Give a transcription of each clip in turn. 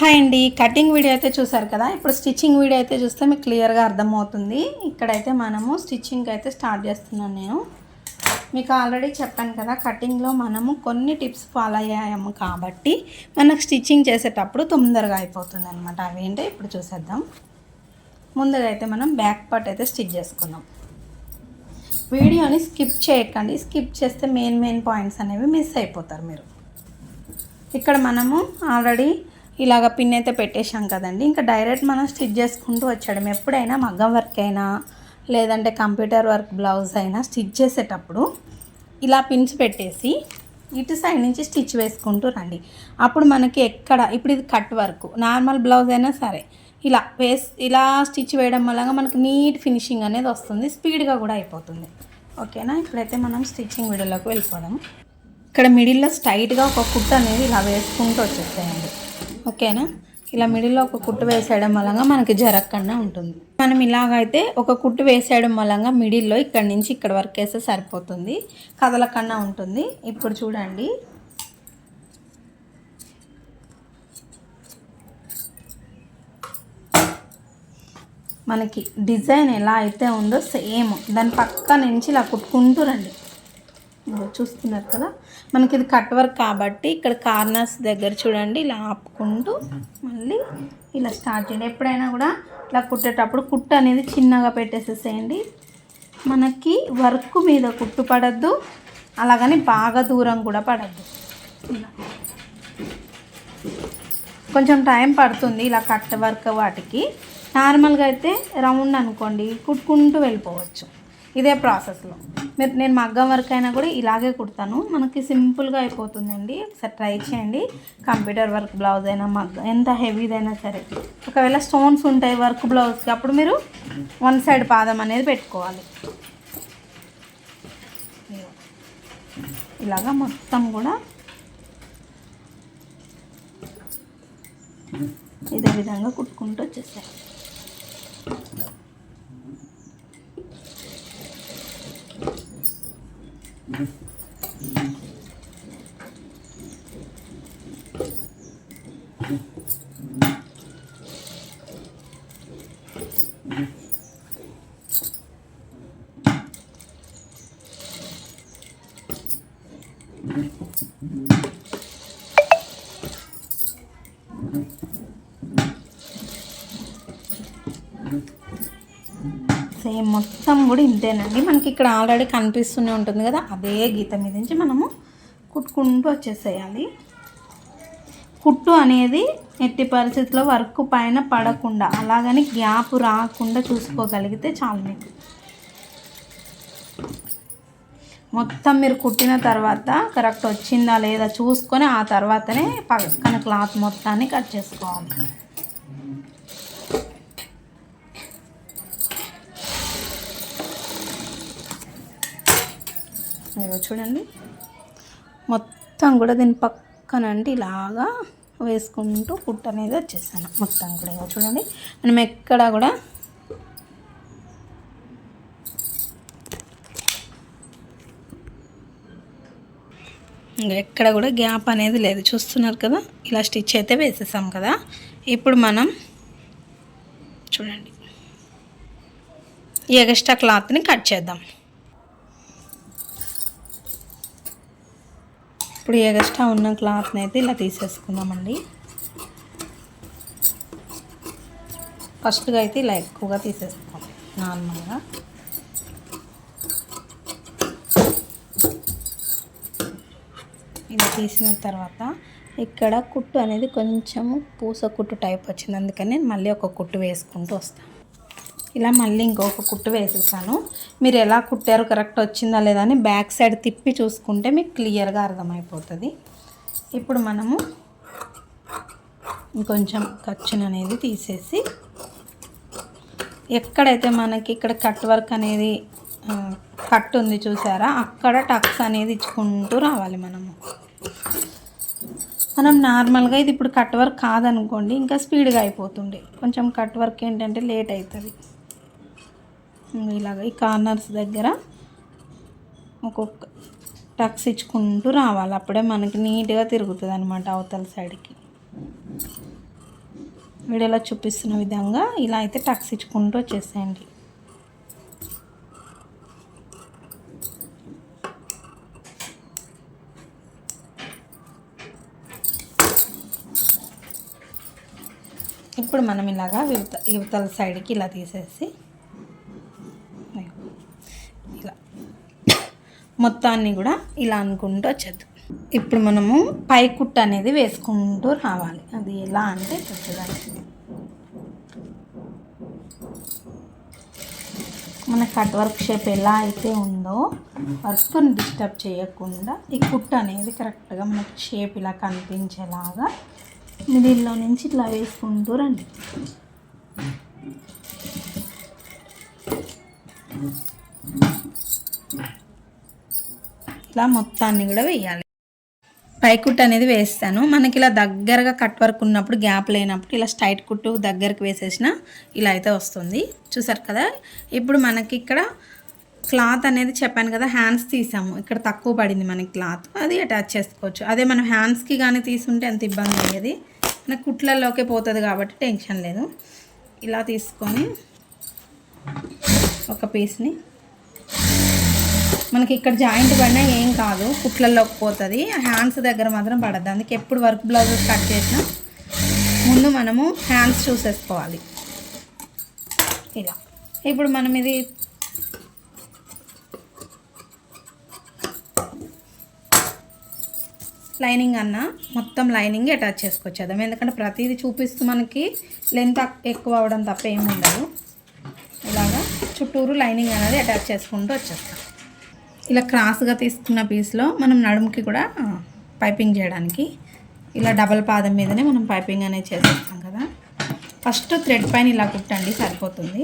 Hi అండి cutting video అయితే చూసారు కదా? ఇప్పుడు స్టిచ్చింగ్ వీడియో అయితే చూస్తే మీకు క్లియర్గా అర్థమవుతుంది. ఇక్కడైతే మనము స్టిచ్చింగ్ అయితే స్టార్ట్ చేస్తున్నాను నేను. మీకు ఆల్రెడీ చెప్పాను కదా కటింగ్లో మనము కొన్ని టిప్స్ ఫాలో అయ్యాము కాబట్టి మనకు స్టిచ్చింగ్ చేసేటప్పుడు తొందరగా అయిపోతుంది అనమాట అవేంటో ఇప్పుడు చూసేద్దాం. ముందుగా అయితే మనం బ్యాక్ పార్ట్ అయితే స్టిచ్ చేసుకుందాం. వీడియోని స్కిప్ చేయకండి. స్కిప్ చేస్తే మెయిన్ మెయిన్ పాయింట్స్ అనేవి మిస్ అయిపోతారు మీరు. ఇక్కడ మనము ఆల్రెడీ ఇలాగ పిన్ అయితే పెట్టేశాం కదండి. ఇంకా డైరెక్ట్ మనం స్టిచ్ చేసుకుంటూ వచ్చాడు ఎప్పుడైనా మగ్గం వర్క్ అయినా లేదంటే కంప్యూటర్ వర్క్ బ్లౌజ్ అయినా స్టిచ్ చేసేటప్పుడు ఇలా పిన్స్ పెట్టేసి ఇటు సైడ్ నుంచి స్టిచ్ వేసుకుంటూ రండి. అప్పుడు మనకి ఎక్కడ ఇప్పుడు ఇది కట్ వర్క్ నార్మల్ బ్లౌజ్ అయినా సరే. ఇలా వేస్ ఇలా స్టిచ్ వేయడం వల్ల మనకు నీట్ ఫినిషింగ్ అనేది వస్తుంది స్పీడ్గా కూడా అయిపోతుంది. ఓకేనా? ఇప్పుడైతే మనం స్టిచ్చింగ్ వీడియోలోకి వెళ్ళిపోదాం. ఇక్కడ మిడిల్లో స్ట్రైట్గా ఒక కుట్టు అనేది ఇలా వేసుకుంటూ వచ్చేసేయండి. ఓకేనా? ఇలా మిడిల్లో ఒక కుట్టు వేసేయడం వలన మనకి జరగకుండా ఉంటుంది. మనం ఇలాగైతే ఒక కుట్టు వేసేయడం వలన మిడిల్లో ఇక్కడ నుంచి ఇక్కడ వరకు వేస్తే సరిపోతుంది. కదలకుండా ఉంటుంది. ఇప్పుడు చూడండి. మనకి డిజైన్ ఎలా అయితే ఉందో సేమ్. దాని పక్క నుంచి ఇలా కుట్టుకుంటూ రండి. చూస్తున్నారు కదా? మనకి ఇది కట్ వర్క్ కాబట్టి ఇక్కడ కార్నర్స్ దగ్గర చూడండి ఇలా ఆపుకుంటూ మళ్ళీ ఇలా స్టార్ట్ చేయండి. ఎప్పుడైనా కూడా ఇలా కుట్టేటప్పుడు కుట్టు అనేది చిన్నగా పెట్టేసేసేయండి. మనకి వర్క్ మీద కుట్టు పడద్దు అలాగని బాగా దూరం కూడా పడద్దు. ఇలా కొంచెం టైం పడుతుంది ఇలా కట్ వర్క్ వాటికి. నార్మల్గా అయితే రౌండ్ అనుకోండి కుట్టుకుంటూ వెళ్ళిపోవచ్చు. ఇదే ప్రాసెస్లో మీరు నేను మగ్గం వర్క్ అయినా కూడా ఇలాగే కుడతాను. మనకి సింపుల్గా అయిపోతుందండి. ఒకసారి ట్రై చేయండి. కంప్యూటర్ వర్క్ బ్లౌజ్ అయినా మగ్గ ఎంత హెవీదైనా సరే. ఒకవేళ స్టోన్స్ ఉంటాయి వర్క్ బ్లౌజ్కి అప్పుడు మీరు వన్ సైడ్ పాదం అనేది పెట్టుకోవాలి. ఇలాగా మొత్తం కూడా ఇదే విధంగా కుట్టుకుంటూ వచ్చేసాయి మొత్తం కూడా ఇంతేనండి. మనకి ఇక్కడ ఆల్రెడీ కనిపిస్తూనే ఉంటుంది కదా అదే గీత మీద నుంచి మనము కుట్టుకుంటూ వచ్చేసేయాలి. కుట్టు అనేది ఎట్టి పరిస్థితుల్లో వర్క్ పైన పడకుండా అలాగని గ్యాప్ రాకుండా చూసుకోగలిగితే చాలు మీకు మొత్తం మీరు కుట్టిన తర్వాత కరెక్ట్ వచ్చిందా లేదా చూసుకొని ఆ తర్వాతనే పక్కన క్లాత్ మొత్తాన్ని కట్ చేసుకోవాలి. ఇదిగో చూడండి. మొత్తం కూడా దీని పక్కనంటే ఇలాగా వేసుకుంటూ పుట్ట అనేది వచ్చేసాను. మొత్తం కూడా చూడండి. మనం ఎక్కడ కూడా ఎక్కడ కూడా గ్యాప్ అనేది లేదు. చూస్తున్నారు కదా? ఇలా స్టిచ్ అయితే వేసేసాం కదా? ఇప్పుడు మనం చూడండి. ఎగస్ట్రా క్లాత్ని కట్ చేద్దాం. ఇప్పుడు ఎగస్ట్రా ఉన్న క్లాత్ని అయితే ఇలా తీసేసుకుందామండి. ఫస్ట్గా అయితే ఇలా ఎక్కువగా తీసేసుకోండి నార్మల్గా. ఇలా తీసిన తర్వాత ఇక్కడ కుట్టు అనేది కొంచెం పూస కుట్టు టైప్ వచ్చింది అందుకని నేను మళ్ళీ ఒక కుట్టు వేసుకుంటూ వస్తాను. ఇలా మళ్ళీ ఇంకొక కుట్టు వేసేసాను. మీరు ఎలా కుట్టారు కరెక్ట్ వచ్చిందా లేదా అని బ్యాక్ సైడ్ తిప్పి చూసుకుంటే మీకు క్లియర్గా అర్థమైపోతుంది. ఇప్పుడు మనము ఇంకొంచెం ఖర్చును అనేది తీసేసి ఎక్కడైతే మనకి ఇక్కడ కట్ వర్క్ అనేది కట్ ఉంది చూసారా అక్కడ టక్స్ అనేది ఇచ్చుకుంటూ రావాలి మనము. మనం నార్మల్గా ఇది ఇప్పుడు కట్ వర్క్ కాదనుకోండి ఇంకా స్పీడ్గా అయిపోతుండే. కొంచెం కట్ వర్క్ ఏంటంటే లేట్ అవుతుంది. ఇలాగ ఈ కార్నర్స్ దగ్గర ఒక్కొక్క టక్స్ ఇచ్చుకుంటూ రావాలి. అప్పుడే మనకి నీట్గా తిరుగుతుంది అనమాట అవతల సైడ్కి. వీడియోలో చూపిస్తున్న విధంగా ఇలా అయితే టక్స్ ఇచ్చుకుంటూ వచ్చేసేయండి. ఇప్పుడు మనం ఇలాగా యువత యువతల సైడ్కి ఇలా తీసేసి మొత్తాన్ని కూడా ఇలా అనుకుంటూ వచ్చేది ఇప్పుడు మనము పై కుట్ట అనేది వేసుకుంటూ రావాలి. అది ఎలా అంటే చూసేదానికి. మన కట్ వర్క్ షేప్ ఎలా అయితే ఉందో వర్క్ని డిస్టర్బ్ చేయకుండా ఈ కుట్ట అనేది కరెక్ట్గా మనకు షేప్ ఇలా కనిపించేలాగా మిడిల్లో నుంచి ఇట్లా వేసుకుంటూ రండి. ఇలా మొత్తాన్ని కూడా వేయాలి. పైకుట్టు అనేది వేస్తాను. మనకి ఇలా దగ్గరగా కట్ వర్క్ ఉన్నప్పుడు గ్యాప్ లేనప్పుడు ఇలా స్ట్రైట్ కుట్టు దగ్గరకు వేసేసిన ఇలా అయితే వస్తుంది. చూసారు కదా? ఇప్పుడు మనకి ఇక్కడ క్లాత్ అనేది చెప్పాను కదా హ్యాండ్స్ తీసాము. ఇక్కడ తక్కువ పడింది మనకి క్లాత్. అది అటాచ్ చేసుకోవచ్చు. అదే మనం హ్యాండ్స్కి కానీ తీసుంటే ఎంత ఇబ్బంది అయ్యేది? మన కుట్లలోకే పోతుంది కాబట్టి టెన్షన్ లేదు. ఇలా తీసుకొని ఒక పీస్ని మనకి ఇక్కడ జాయింట్ పడినా ఏం కాదు కుట్లలోకి పోతుంది. హ్యాండ్స్ దగ్గర మాత్రం పడద్దు. అందుకే ఎప్పుడు వర్క్ బ్లౌజెస్ కట్ చేసినా ముందు మనము హ్యాండ్స్ చూసేసుకోవాలి. ఇలా. ఇప్పుడు మనం ఇది లైనింగ్ అన్న మొత్తం లైనింగ్ అటాచ్ చేసుకొచ్చేద్దాం. ఎందుకంటే ప్రతిదీ చూపిస్తూ మనకి లెంత్ ఎక్కువ అవడం తప్ప ఏమి ఉండదు. ఇలాగా చుట్టూరు లైనింగ్ అనేది అటాచ్ చేసుకుంటూ వచ్చేస్తాం. ఇలా క్రాస్గా తీసుకున్న పీస్లో మనం నడుముకి కూడా పైపింగ్ చేయడానికి. ఇలా డబల్ పాదం మీదనే మనం పైపింగ్ అనేది చేసేస్తాం కదా. ఫస్ట్ థ్రెడ్ పైన ఇలా కుట్టండి సరిపోతుంది.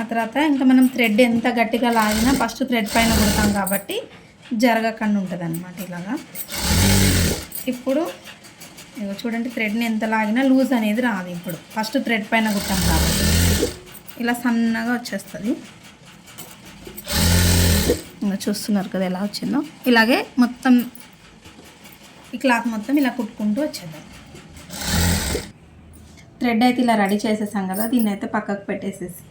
ఆ తర్వాత ఇంకా మనం థ్రెడ్ ఎంత గట్టిగా లాగినా ఫస్ట్ థ్రెడ్ పైన కుడతాం కాబట్టి జరగకుండా ఉంటుంది అనమాట ఇలాగా. ఇప్పుడు ఇగో చూడండి థ్రెడ్ని ఎంత లాగినా లూజ్ అనేది రాదు ఇప్పుడు. ఫస్ట్ థ్రెడ్ పైన కుట్టాం కాబట్టి. ఇలా సన్నగా వచ్చేస్తుంది. ఇంకా చూస్తున్నారు కదా ఎలా వచ్చిందో. ఇలాగే మొత్తం ఈ క్లాత్ మొత్తం ఇలా కుట్టుకుంటూ వచ్చేద్దాం. థ్రెడ్ అయితే ఇలా రెడీ చేసేసాం కదా దీన్ని అయితే పక్కకు పెట్టేసేసి.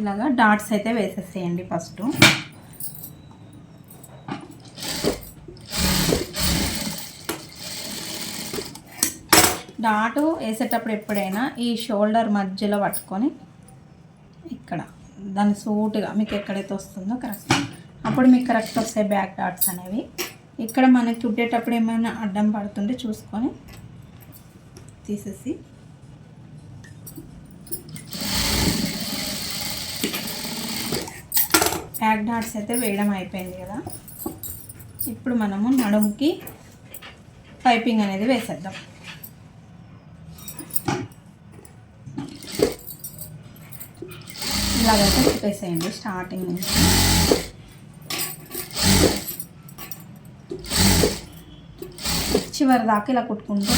ఇలాగా డాట్స్ అయితే వేసేసేయండి ఫస్ట్. డాటు వేసేటప్పుడు ఎప్పుడైనా ఈ షోల్డర్ మధ్యలో పట్టుకొని ఇక్కడ దాని సూటుగా మీకు ఎక్కడైతే వస్తుందో కరెక్ట్. అప్పుడు మీకు కరెక్ట్ వస్తాయి బ్యాక్ డాట్స్ అనేవి. ఇక్కడ మనకి చుట్టేటప్పుడు ఏమైనా అడ్డం పడుతుంటే చూసుకొని తీసేసి. బ్యాక్ డాట్స్ అయితే వేయడం అయిపోయింది కదా. ఇప్పుడు మనము నడుముకి పైపింగ్ అనేది వేసేద్దాం. ఇలాగైతే కుట్టేసేయండి స్టార్టింగ్ నుంచి. చివరి దాకా ఇలా కుట్టుకుంటూ.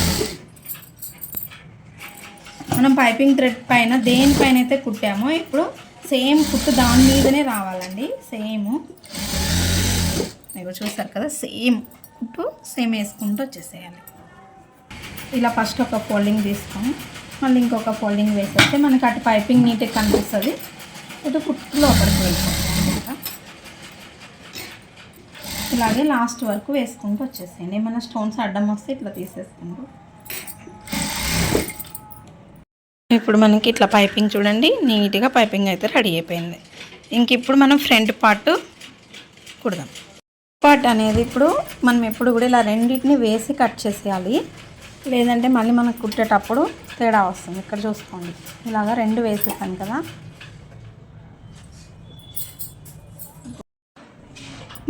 మనం పైపింగ్ థ్రెడ్ పైన దేనిపైన అయితే కుట్టామో ఇప్పుడు సేమ్ కుట్టు దాని మీదనే రావాలండి. సేమ్. మీకు చూస్తారు కదా సేమ్ కుట్టు సేమ్ వేసుకుంటూ వచ్చేసేయాలి. ఇలా ఫస్ట్ ఒక ఫోల్డింగ్ తీసుకొని మళ్ళీ ఇంకొక ఫోల్డింగ్ వేసేస్తే మనకి అటు పైపింగ్ నీట్గా కనిపిస్తుంది. ఇటు కుట్టులో లోపలికి వెళ్తాం ఇంకా ఇలాగే లాస్ట్ వరకు వేసుకుంటూ వచ్చేసేయండి. ఏమైనా స్టోన్స్ అడ్డం వస్తే ఇట్లా తీసేసుకుంటూ. ఇప్పుడు మనకి ఇట్లా పైపింగ్ చూడండి నీట్గా పైపింగ్ అయితే రెడీ అయిపోయింది. ఇంక ఇప్పుడు మనం ఫ్రంట్ పార్ట్ కుడదాం. పార్ట్ అనేది ఇప్పుడు మనం ఎప్పుడు కూడా ఇలా రెండింటిని వేసి కట్ చేసేయాలి. లేదంటే మళ్ళీ మనకు కుట్టేటప్పుడు తేడా వస్తుంది. ఇక్కడ చూసుకోండి. ఇలాగా రెండు వేసేసాను కదా.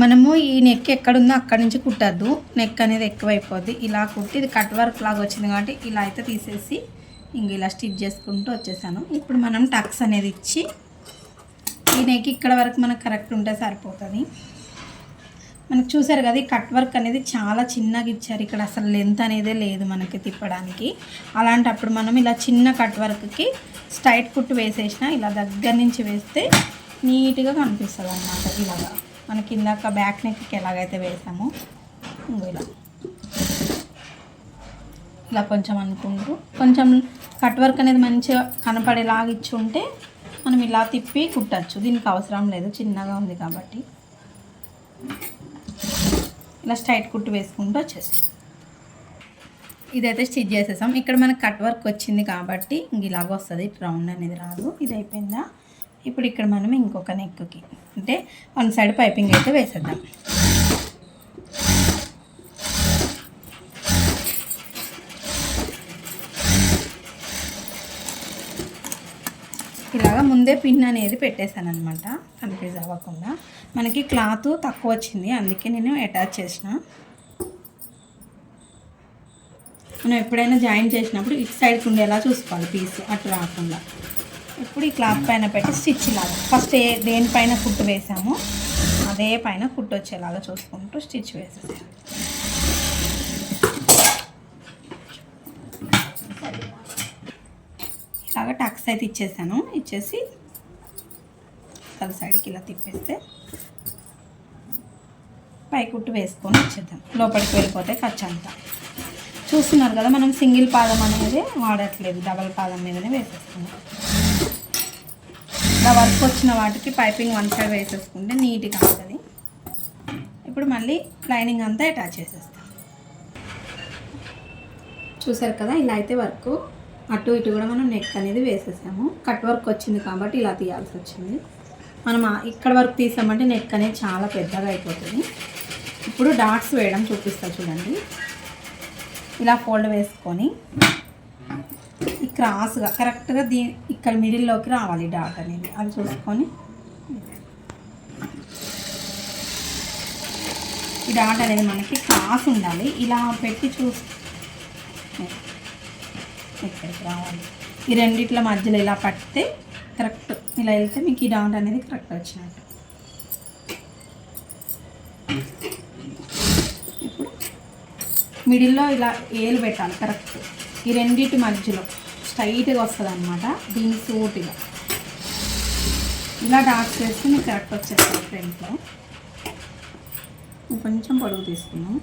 మనము ఈ నెక్ ఎక్కడుందో అక్కడి నుంచి కుట్టద్దు. నెక్ అనేది ఎక్కువైపోద్ది. ఇలా కుట్టి ఇది కట్ వర్క్ లాగా వచ్చింది కాబట్టి ఇలా అయితే తీసేసి ఇంక ఇలా స్టిచ్ చేసుకుంటూ వచ్చేసాను. ఇప్పుడు మనం టక్స్ అనేది ఇచ్చి ఈ నెక్ ఇక్కడ వరకు మనకు కరెక్ట్ ఉంటే సరిపోతుంది. మనకు చూసారు కదా ఈ కట్ వర్క్ అనేది చాలా చిన్నగా ఇచ్చారు. ఇక్కడ అసలు లెంత్ అనేదే లేదు మనకి తిప్పడానికి. అలాంటప్పుడు మనం ఇలా చిన్న కట్ వర్క్కి స్ట్రైట్ కుట్టు వేసేసిన ఇలా దగ్గర నుంచి వేస్తే నీట్గా కనిపిస్తుంది అన్నమాట ఇలాగా. మనకి ఇందాక బ్యాక్ నెక్కి ఎలాగైతే వేసామో ఇంకో ఇలా. ఇలా కొంచెం అనుకుంటూ కొంచెం కట్ వర్క్ అనేది మంచిగా కనపడేలాగా ఇచ్చి ఉంటే మనం ఇలా తిప్పి కుట్టచ్చు. దీనికి అవసరం లేదు చిన్నగా ఉంది కాబట్టి. ఇలా స్ట్రైట్ కుట్టు వేసుకుంటూ వచ్చేసి ఇదైతే స్టిచ్ చేసేసాం. ఇక్కడ మనకు కట్ వర్క్ వచ్చింది కాబట్టి ఇంక ఇలాగ వస్తుంది. రౌండ్ అనేది రాదు. ఇది అయిపోయిందా? ఇప్పుడు ఇక్కడ మనం ఇంకొక నెక్కి అంటే వన్ సైడ్ పైపింగ్ అయితే వేసేద్దాం. ఇలాగా ముందే పిన్ అనేది పెట్టేశాను అనమాట కన్ఫ్యూజ్ అవ్వకుండా మనకి క్లాత్ తక్కువ వచ్చింది అందుకే నేను అటాచ్ చేసిన. మనం ఎప్పుడైనా జాయిన్ చేసినప్పుడు ఇటు సైడ్కి ఉండేలా చూసుకోవాలి పీస్ అటు రాకుండా. ఇప్పుడు ఈ క్లాత్ పైన పెట్టి స్టిచ్ లాగా. ఫస్ట్ ఏ దేనిపైన కుట్టు వేసామో అదే పైన కుట్టు వచ్చేలాగా చూసుకుంటూ స్టిచ్ వేసేసాము ఇలాగ టక్స్ అయితే ఇచ్చేసాను. ఇచ్చేసి తల సైడ్కి ఇలా తిప్పేస్తే పై కుట్టు వేసుకొని వచ్చేద్దాం. లోపలికి వెళ్ళిపోతే ఖర్చు అంతా. చూస్తున్నారు కదా మనం సింగిల్ పాదం అనేది వాడట్లేదు. డబల్ పాదం మీదనే వేసేస్తున్నాం. ఇలా వర్క్ వచ్చిన వాటికి పైపింగ్ వన్ సైడ్ వేసేసుకుంటే నీట్గా ఉంటుంది. ఇప్పుడు మళ్ళీ లైనింగ్ అంతా అటాచ్ చేసేస్తాం. చూసారు కదా ఇలా అయితే వర్క్. అటు ఇటు కూడా మనం నెక్ అనేది వేసేసాము. కట్ వర్క్ వచ్చింది కాబట్టి ఇలా తీయాల్సి వచ్చింది. మనం ఇక్కడ వరకు తీసామంటే నెక్ అనేది చాలా పెద్దగా అయిపోతుంది. ఇప్పుడు డాట్స్ వేయడం చూపిస్తా చూడండి. ఇలా ఫోల్డ్ వేసుకొని క్రాస్గా కరెక్ట్గా దీ ఇక్కడ మిడిల్లోకి రావాలి డాట్ అనేది. అది చూసుకొని. ఈ డాట్ అనేది మనకి క్రాస్ ఉండాలి. ఇలా పెట్టి చూసి ఇక్కడికి రావాలి? ఈ రెండిట్ల మధ్యలో ఇలా పడితే కరెక్ట్. ఇలా వెళ్తే మీకు ఈ డాట్ అనేది కరెక్ట్ వచ్చినట్టు. మిడిల్లో ఇలా ఏలు పెట్టాలి కరెక్ట్ ఈ రెండిటి మధ్యలో స్ట్రైట్గా వస్తుంది అనమాట దీని సూటిగా. ఇలా డార్క్ చేస్తే మీకు కరెక్ట్ వచ్చేస్తుంది ఫ్రంట్లో కొంచెం పొడుగు తీసుకున్నాం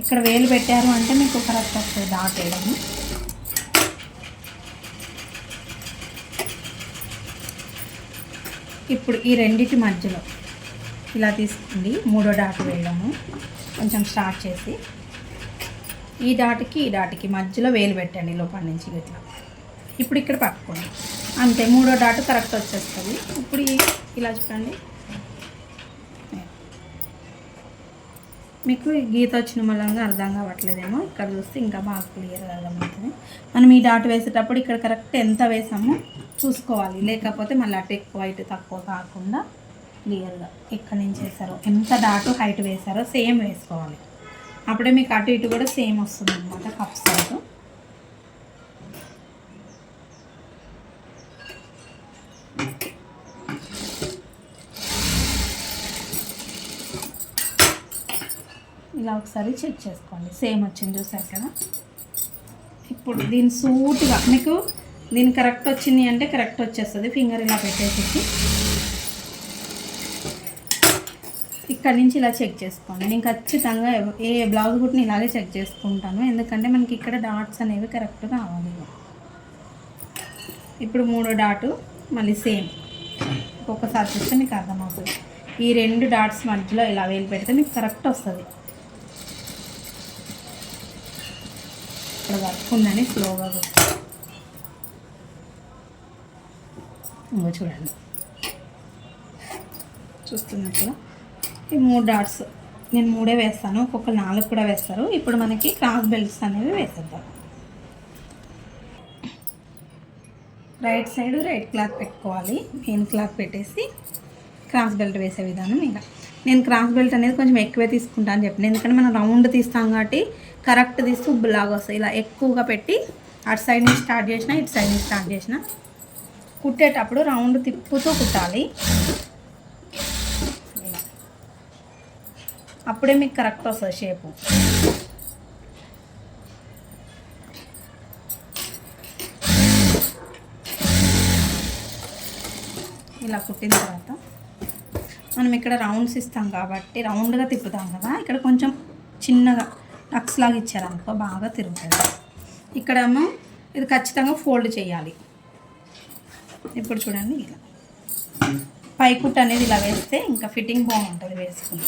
ఇక్కడ వేలు పెట్టారు అంటే మీకు కరెక్ట్ వస్తుంది డాట్ వేయడం. ఇప్పుడు ఈ రెండిటి మధ్యలో ఇలా తీసుకుంది. మూడో డాట్ వేయడము. కొంచెం స్టార్ట్ చేసి. ఈ డాట్కి ఈ డాట్కి మధ్యలో వేలు పెట్టండి లోపల నుంచి ఇట్లా. ఇప్పుడు ఇక్కడ పట్టుకోండి. అంతే మూడో డాట్ కరెక్ట్ వచ్చేస్తుంది. ఇప్పుడు ఇలా చూడండి. మీకు గీత వచ్చిన మూలంగా అర్థం కావట్లేదేమో. ఇక్కడ చూస్తే ఇంకా బాగా క్లియర్గా అర్థమవుతుంది. మనం ఈ డాట్ వేసేటప్పుడు ఇక్కడ కరెక్ట్ ఎంత వేసామో చూసుకోవాలి. లేకపోతే మళ్ళీ అటు ఎక్కువ ఇటు తక్కువ కాకుండా క్లియర్గా ఎక్కడి నుంచి వేసారో ఎంత దాటు హైట్ వేసారో సేమ్ వేసుకోవాలి. అప్పుడే మీకు అటు ఇటు కూడా సేమ్ వస్తుంది అనమాట కప్ సైజు. ఇలా ఒకసారి చెక్ చేసుకోండి. సేమ్ వచ్చింది చూసారు కదా? ఇప్పుడు దీని సూటుగా మీకు దీని కరెక్ట్ వచ్చింది అంటే కరెక్ట్ వచ్చేస్తుంది. ఫింగర్ ఇలా పెట్టేసి ఇక్కడ నుంచి ఇలా చెక్ చేసుకోండి. నేను ఖచ్చితంగా ఏ బ్లౌజ్ కుట్టిని ఇలాగే చెక్ చేసుకుంటాను. ఎందుకంటే మనకి ఇక్కడ డాట్స్ అనేవి కరెక్ట్ కావాలి ఇప్పుడు మూడో డాటు మళ్ళీ సేమ్ ఒక్కొక్కసారి చూస్తే మీకు అర్థమవుతుంది. ఈ రెండు డాట్స్ మధ్యలో ఇలా వేలు పెడితే మీకు కరెక్ట్ వస్తుంది. ఇక్కడ వర్క్ ఉందని స్లోగా ఇంకో చూడండి. చూస్తున్నప్పుడు ఈ మూడు డాట్స్ నేను మూడే వేస్తాను. ఒక్కొక్క నాలుగు కూడా వేస్తారు. ఇప్పుడు మనకి క్రాస్ బెల్ట్స్ అనేవి వేసేద్దాం. రైట్ సైడ్ రైట్ క్లాత్ పెట్టుకోవాలి. మెయిన్ క్లాత్ పెట్టేసి క్రాస్ బెల్ట్ వేసే విధానం ఇలా నేను క్రాస్ బెల్ట్ అనేది కొంచెం ఎక్కువే తీసుకుంటాను అని చెప్పిన. ఎందుకంటే మనం రౌండ్ తీస్తాం కాబట్టి కరెక్ట్ తీస్తే ఉబ్బులాగా వస్తాయి. ఇలా ఎక్కువగా పెట్టి అటు సైడ్ నుంచి స్టార్ట్ చేసిన ఇటు సైడ్ నుంచి స్టార్ట్ చేసిన కుట్టేటప్పుడు రౌండ్ తిప్పుతూ కుట్టాలి ఇలా అప్పుడే మీకు కరెక్ట్ వస్తుంది షేపు ఇలా కుట్టిన తర్వాత మనం ఇక్కడ రౌండ్స్ ఇస్తాం కాబట్టి రౌండ్గా తిప్పుతాం కదా. ఇక్కడ కొంచెం చిన్నగా టక్స్ లాగా ఇచ్చారనుకో బాగా తిరుగుతుంది. ఇక్కడేమో ఇది ఖచ్చితంగా ఫోల్డ్ చేయాలి. ఇప్పుడు చూడండి ఇలా. పైకుట్ అనేది ఇలా వేస్తే ఇంకా ఫిట్టింగ్ బాగుంటుంది వేసుకుని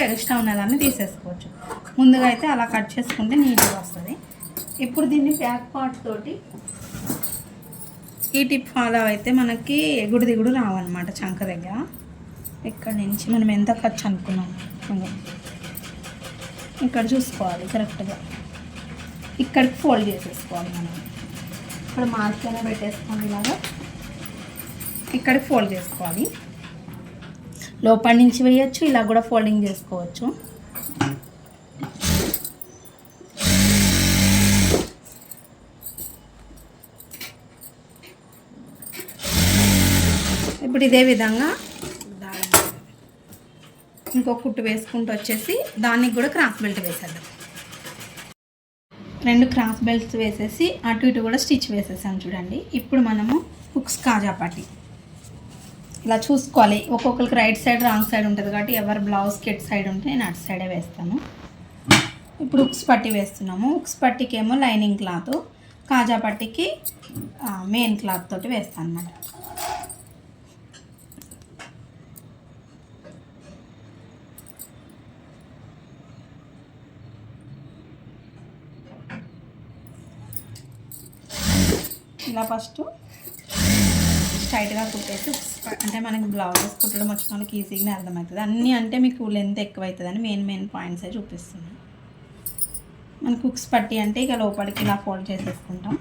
ఇప్పుడు ఎక్స్ట్రా ఉన్నదాన్ని తీసేసుకోవచ్చు. ముందుగా అయితే అలా కట్ చేసుకుంటే నీట్గా వస్తుంది. ఇప్పుడు దీన్ని బ్యాక్ పార్ట్ తోటి ఈ టిప్ ఫాలో అయితే మనకి ఎగుడు దిగుడు రావన్నమాట చంక దగ్గర. ఇక్కడ నుంచి మనం ఎంత ఖర్చు అనుకున్నాం ఇక్కడ చూసుకోవాలి కరెక్ట్గా. ఇక్కడికి ఫోల్డ్ చేసేసుకోవాలి మనం. ఇక్కడ మార్కెట్ పెట్టేసుకోండి ఇలాగా. ఇక్కడికి ఫోల్డ్ చేసుకోవాలి. లోపల నుంచి వేయచ్చు ఇలా కూడా ఫోల్డింగ్ చేసుకోవచ్చు. ఇప్పుడు ఇదే విధంగా ఇంకో కుట్టు వేసుకుంటూ వచ్చేసి దానికి కూడా క్రాస్ బెల్ట్ వేసేద్దాం. రెండు క్రాస్ బెల్ట్స్ వేసేసి అటు ఇటు కూడా స్టిచ్ వేసేసాం చూడండి. ఇప్పుడు మనము హుక్స్ కాజా పట్టి ఇలా చూసుకోవాలి. ఒక్కొక్కరికి రైట్ సైడ్ రాంగ్ సైడ్ ఉంటుంది కాబట్టి ఎవరు బ్లౌజ్కి ఎటు సైడ్ ఉంటే నేను అటు సైడే వేస్తాను. ఇప్పుడు ఉక్స్ పట్టి వేస్తున్నాము. ఉక్స్ పట్టికి ఏమో లైనింగ్ క్లాత్ కాజా పట్టికి మెయిన్ క్లాత్ తోటి వేస్తాను అన్నమాట. ఇలా ఫస్ట్ టైట్గా కుట్టేసి అంటే మనకి బ్లౌజెస్ కుట్టడం వచ్చిన వాళ్ళకి ఈజీగానే అర్థమవుతుంది. అన్నీ అంటే మీకు లెంత్ ఎక్కువ అవుతుందని మెయిన్ మెయిన్ పాయింట్స్ అయి చూపిస్తున్నాను మన కుక్స్ పట్టి అంటే ఇక లోపలికి ఇలా ఫోల్డ్ చేసేసుకుంటాం.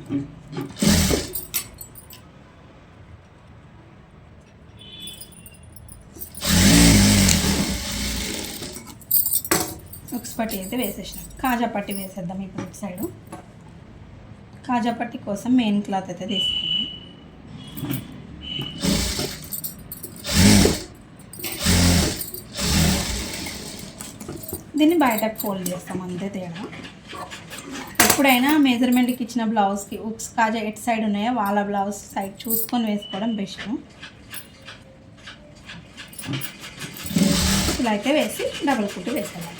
కుక్స్ పట్టి అయితే వేసేసినాం. కాజా పట్టి వేసేద్దాం ఇప్పుడు ఇటు సైడు. కాజా పట్టి కోసం మెయిన్ క్లాత్ అయితే తీసుకుంటాం దీన్ని బయటకు ఫోల్డ్ చేస్తాం అంతే తేడా. ఎప్పుడైనా మెజర్మెంట్కి ఇచ్చిన బ్లౌజ్కి ఉక్స్ కాజా ఎటు సైడ్ ఉన్నాయో వాళ్ళ బ్లౌజ్ సైడ్ చూసుకొని వేసుకోవడం బెస్ట్ ఇలా అయితే వేసి డబుల్ కుట్టు వేసేయాలి.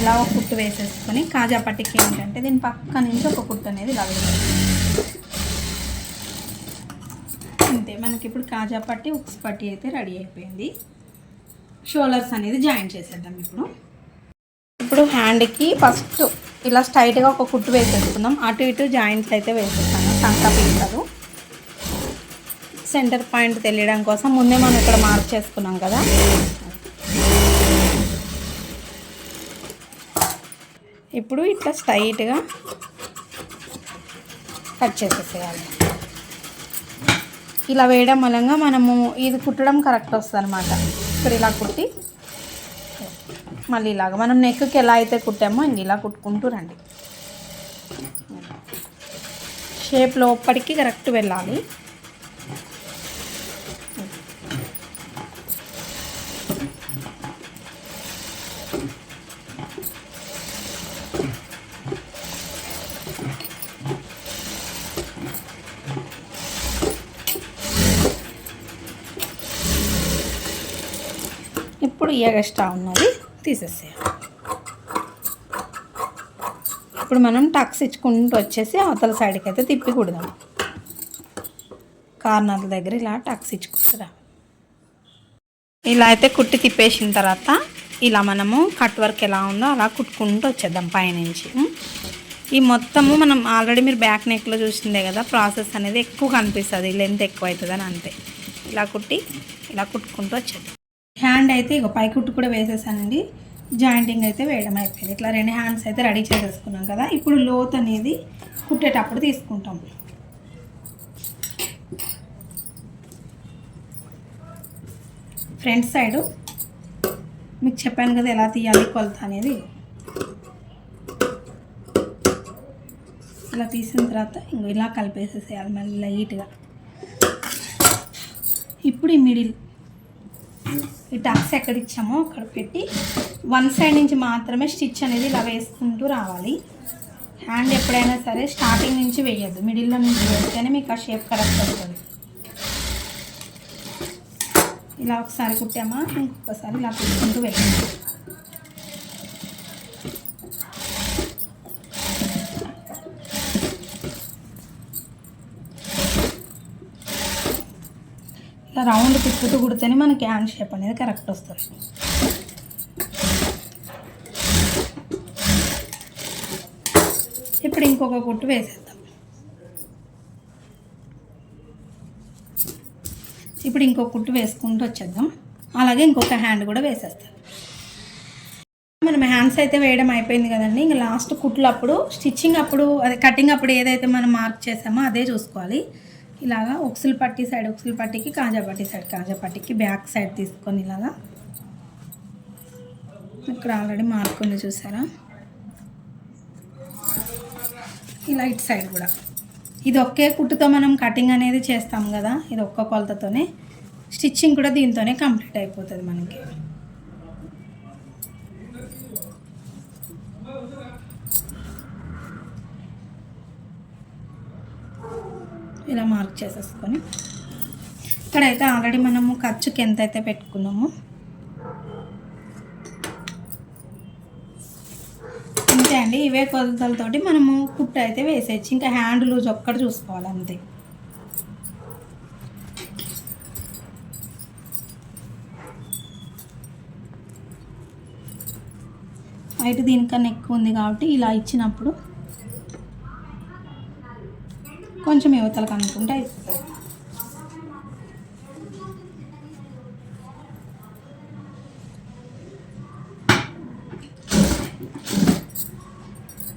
ఇలా ఒక కుట్టు వేసేసుకొని కాజా పట్టికి ఏంటంటే దీని పక్క నుంచి ఒక కుట్టు అనేది ఇలా వేయాలి అంతే మనకి ఇప్పుడు కాజా పట్టి ఉక్స్ పట్టి అయితే రెడీ అయిపోయింది. షోల్డర్స్ అనేది జాయిన్ చేసేద్దాం ఇప్పుడు. ఇప్పుడు హ్యాండ్కి ఫస్ట్ ఇలా స్ట్రైట్గా ఒక కుట్టు వేసేసుకుందాం. అటు ఇటు జాయింట్స్ అయితే వేసేస్తాను సంతా పీకలు సెంటర్ పాయింట్ తెలియడం కోసం ముందే మనం ఇక్కడ మార్క్ చేసుకున్నాం కదా. ఇప్పుడు ఇట్లా స్ట్రైట్గా కట్ చేసేసేయాలి. ఇలా వేయడం మూలంగా మనము ఇది కుట్టడం కరెక్ట్ వస్తుంది అనమాట ఇక్కడ ఇలా కుట్టి మళ్ళీ ఇలాగ మనం నెక్కి ఎలా అయితే కుట్టామో ఇంక ఇలా కుట్టుకుంటూ రండి. షేప్ లోపలికి కరెక్ట్ వెళ్ళాలి. ఇప్పుడు ఈ ఎక్స్ట్రా ఉన్నది తీసేసేయాలి ఇప్పుడు మనం టక్స్ ఇచ్చుకుంటూ వచ్చేసి అవతల సైడ్కి అయితే తిప్పి కుడదాం. కార్నర్ల దగ్గర ఇలా టక్స్ ఇచ్చుకుంటురా ఇలా అయితే కుట్టి తిప్పేసిన తర్వాత ఇలా మనము కట్ వర్క్ ఎలా ఉందో అలా కుట్టుకుంటూ వచ్చేద్దాం పైనుంచి. ఈ మొత్తము మనం ఆల్రెడీ మీరు బ్యాక్ నెక్లో చూసిందే కదా ప్రాసెస్ అనేది ఎక్కువ కనిపిస్తుంది లెంత్ ఎక్కువ అవుతుంది అని అంతే. ఇలా కుట్టి ఇలా కుట్టుకుంటూ వచ్చేద్దాం. హ్యాండ్ అయితే ఇక పై కుట్టు కూడా వేసేసానండి. జాయింటింగ్ అయితే వేయడం అయిపోయింది. ఇట్లా రెండు హ్యాండ్స్ అయితే రెడీ చేసేసుకున్నాం కదా. ఇప్పుడు లోత్ అనేది కుట్టేటప్పుడు తీసుకుంటాం. ఫ్రంట్ సైడు మీకు చెప్పాను కదా ఎలా తీయాలి కొలత అనేది. ఇలా తీసిన తర్వాత ఇంకో ఇలా కలిపేసేసేయాలి మళ్ళీ లైట్గా. ఇప్పుడు ఈ మిడిల్ ఈ టక్స్ ఎక్కడ ఇచ్చామో అక్కడ పెట్టి వన్ సైడ్ నుంచి మాత్రమే స్టిచ్ అనేది ఇలా వేసుకుంటూ రావాలి. హ్యాండ్ ఎప్పుడైనా సరే స్టార్టింగ్ నుంచి వేయద్దు మిడిల్లో నుంచి వేస్తేనే మీకు ఆ షేప్ కరెక్ట్ అవుతుంది ఇలా ఒకసారి కుట్టామా ఇంకొకసారి ఇలా కుట్టుకుంటూ వెళ్ళాము ఇట్లా రౌండ్ తిప్పుతూ కుడితేనే మనకి హ్యాండ్ షేప్ అనేది కరెక్ట్ వస్తుంది. ఇప్పుడు ఇంకొక కుట్టు వేసేద్దాం. ఇప్పుడు ఇంకొక కుట్టు వేసుకుంటూ వచ్చేద్దాం. అలాగే ఇంకొక హ్యాండ్ కూడా వేసేస్తాం. మనం హ్యాండ్స్ అయితే వేయడం అయిపోయింది కదండి. ఇంకా లాస్ట్ కుట్లు అప్పుడు స్టిచ్చింగ్ అప్పుడు అదే కటింగ్ అప్పుడు ఏదైతే మనం మార్క్ చేసామో అదే చూసుకోవాలి. ఇలాగా ఉక్సులు పట్టి సైడ్ ఒక్సులు పట్టికి కాజా పట్టి సైడ్ కాజా పట్టికి బ్యాక్ సైడ్ తీసుకొని ఇలాగా ఇక్కడ ఆల్రెడీ మార్క్ ఉంది చూసారా? ఇలా ఇటు సైడ్ కూడా. ఇది ఒకే కుట్టుతో మనం కటింగ్ అనేది చేస్తాం కదా ఇది ఒక్క కొలతతోనే. స్టిచ్చింగ్ కూడా దీంతోనే కంప్లీట్ అయిపోతుంది మనకి. ఇలా మార్క్ చేసేసుకొని ఇక్కడైతే ఆల్రెడీ మనము ఖర్చుకి ఎంత అయితే పెట్టుకున్నామో అంతే అండి. ఇవే కొలతలతోటి మనము కుట్టు అయితే వేసేయచ్చు. ఇంకా హ్యాండ్ లూజ్ ఒక్కటి చూసుకోవాలి అంతే. బయట దీనికన్నా ఎక్కువ ఉంది కాబట్టి ఇలా ఇచ్చినప్పుడు కొంచెం యువతలకు అనుకుంటే అయిపోతుంది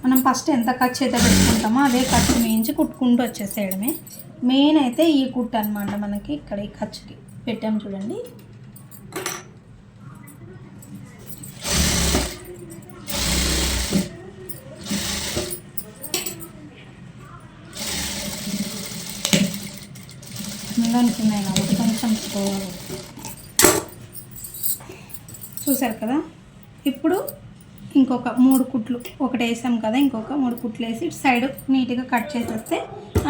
మనం ఫస్ట్ ఎంత ఖర్చు అయితే పెట్టుకుంటామో అదే ఖర్చు మించి కుట్టుకుంటూ వచ్చేసేయడమే. మెయిన్ అయితే ఈ కుట్టు అనమాట మనకి ఇక్కడ ఈ ఖర్చుకి పెట్టాము చూడండి దానికి ఉన్నాయి కాబట్టి కొంచెం పోవాలి చూసారు కదా? ఇప్పుడు ఇంకొక మూడు కుట్లు ఒకటి వేసాం కదా ఇంకొక మూడు కుట్లు వేసి ఇటు సైడ్ నీట్గా కట్ చేసేస్తే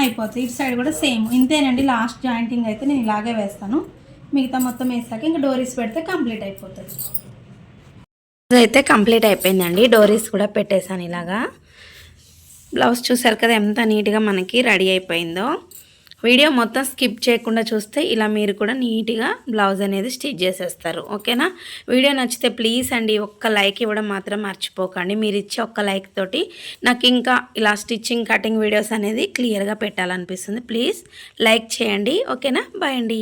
అయిపోతుంది ఇటు సైడ్ కూడా సేమ్. ఇంతేనండి లాస్ట్ జాయింటింగ్ అయితే నేను ఇలాగే వేస్తాను. మిగతా మొత్తం వేసాక ఇంకా డోరీస్ పెడితే కంప్లీట్ అయిపోతుంది. అయితే కంప్లీట్ అయిపోయిందండి. డోరీస్ కూడా పెట్టేశాను ఇలాగా. బ్లౌజ్ చూసారు కదా ఎంత నీట్గా మనకి రెడీ అయిపోయిందో. వీడియో మొత్తం స్కిప్ చేయకుండా చూస్తే ఇలా మీరు కూడా నీట్గా బ్లౌజ్ అనేది స్టిచ్ చేసేస్తారు. ఓకేనా? వీడియో నచ్చితే ప్లీజ్ అండి ఒక్క లైక్ ఇవ్వడం మాత్రం మర్చిపోకండి. మీరు ఇచ్చే ఒక్క లైక్ తోటి నాకు ఇంకా ఇలా స్టిచ్చింగ్ కటింగ్ వీడియోస్ అనేది క్లియర్గా పెట్టాలనిపిస్తుంది. ప్లీజ్ లైక్ చేయండి. ఓకేనా? బాయ్ అండి.